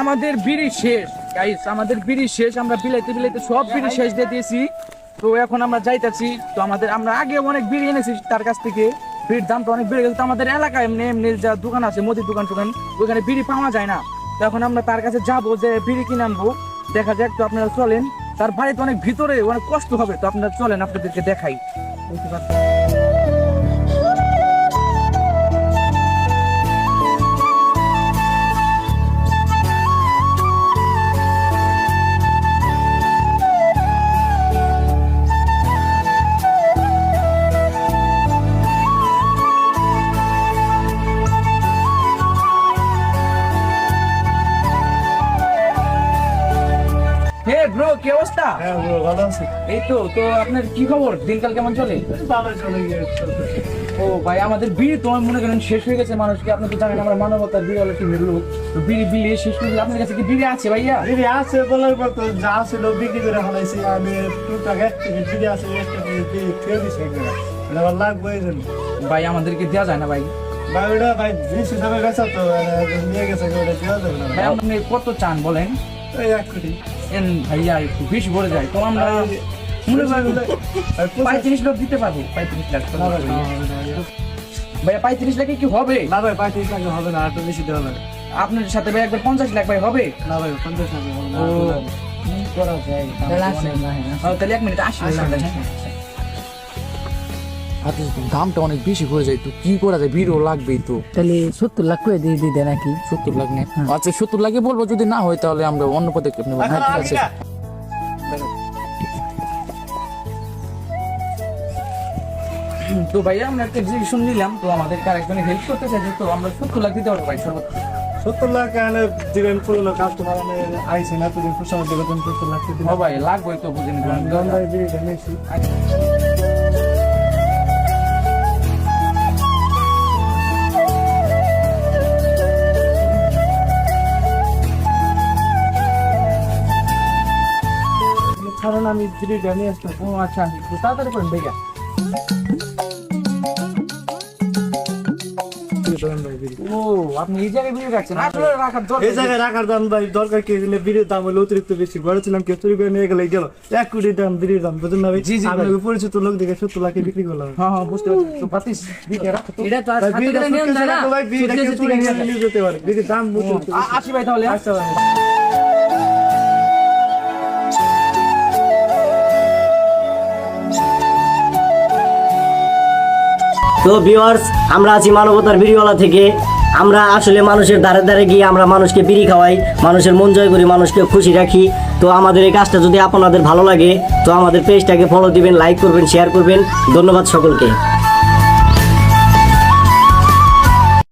আমাদের বিড়ি শেষ। গাইস আমাদের বিড়ি শেষ, আমরা বিলাইতে বিলাইতে সব বিড়ি শেষ দিয়ে দিয়েছি। তো এখন আমরা যাইতাছি। তো আমাদের, আমরা আগে অনেক বিড়ি এনেছি তার কাছ থেকে। বিড়ির দাম তো অনেক বেড়ে গেছে। তো আমাদের এলাকায় এমনি এমনি যা দোকান আছে মুদির দোকান টোকান ওখানে বিড়ি পাওয়া যায় না। তো এখন আমরা তার কাছে যাব যে বিড়ি কিনে আনব। দেখা যাক, তো আপনারা চলেন। তার বাড়িতে অনেক ভিতরে অনেক কষ্ট হবে। তো আপনারা চলেন, আপনাদেরকে দেখাই। বুঝতে পারছেন? হে ব্রো কি অবস্থা? হ্যাঁ bro, ভালো আছি। এই তো তো আপনার কি খবর? দিনকাল কেমন চলে? ভালো চলে গিয়েছে। ও ভাই আমাদের বিড়ি তো মনে করেন শেষ হয়ে গেছে মানুষকে। আপনি তো জানেন আমরা মানবতার বিড়ি টিমের লোক তো বিড়ি বিলি শেষ করে দিলে আপনার কাছে কি বিড়ি আছে ভাইয়া? দিদি আছে বলার পর তো যা ছিল বিক্রি করে ফেলাইছি। আমি টুকটাক এক ফিরে আসি একটা ফিরে ফিরে দিছি এটা আমার লাগবে ভাই আমাদেরকে দেওয়া যায় না ভাই। ভাই ওটা ভাই জিনিস হিসাবে গেছে তো নিয়ে গেছে ওটা দেওয়া যাবে না। ভাই আপনি কত চান বলেন? এই এক কোটি। ভাইয়া একটু বেশি ভরে যায় তো আমরা মনে পঁয়ত্রিশ লাখ দিতে পারব। পঁয়ত্রিশ লাখ ভাইয়া পঁয়ত্রিশ লাখে কি হবে? না ভাই পঁয়ত্রিশ লাখে হবে না একটু বেশি দেওয়া লাগে আপনার সাথে ভাই একবার পঞ্চাশ লাখ ভাই হবে? না ভাই পঞ্চাশ লাখ হবে না তাহলে এক মিনিট আসি দামটা অনেক বেশি করে যায় তো কি করা যায়? ভিড়ও লাগবেই তো। তাহলে সত্তর লাখ করে দিয়ে দিতে নাকি? সত্তর লাখ নেই। আচ্ছা সত্তর লাখে বলব যদি না হয় তাহলে আমরা অন্য পদক্ষেপ নেব। হ্যাঁ ঠিক আছে। তো ভাইয়া আমরা একটা এক্সিবিশন নিলাম তো আমাদের আরেকজনে হেল্প করতে চাইছে তো আমরা সত্তর লাখ দিতে পারব ভাই সর্বোচ্চ। সত্তর লাখ এনে দিবেন পুরোনো কাস্টমার আইসে না তুই খুশি সত্তর লাখ দিবেন ও ভাই লাগবে তো বুঝিনি। গন্ধায় কারণ আমি বিড়িটা নিয়ে আসতাম ও আচ্ছা একটু তাড়াতাড়ি করেন ভাইয়া ও আপনি এই জায়গায় বিয়ে রাখছেন আসলে রাখার এই দরকার জায়গায় রাখার দাম ভাই দরকার কি? এগুলো বিড়ির দাম হলো অতিরিক্ত বেশি। ঘরে কেউ চুরি করে নিয়ে গেলে গেল। এক কোটি দাম বিড়ির দাম বুঝুন না ভাই? জি, জি, পরিচিত লোক দেখে সত্তর লাখে বিক্রি করলাম। হ্যাঁ হ্যাঁ বুঝতে পারছি। তো পাতিস রাখো এটা তো আর নিয়ে যেতে পারে। দাম ভাই তাহলে আচ্ছা তো ভিউয়ার্স আমরা আছি মানবতার বিড়িওয়ালা থেকে। আমরা আসলে মানুষের ধারে ধারে গিয়ে আমরা মানুষকে বিড়ি খাওয়াই, মানুষের মন জয় করি, মানুষকে খুশি রাখি। তো আমাদের এই কাজটা যদি আপনাদের ভালো লাগে, তো আমাদের পেজটাকে ফলো দিবেন লাইক করবেন শেয়ার করবেন। ধন্যবাদ সকলকে।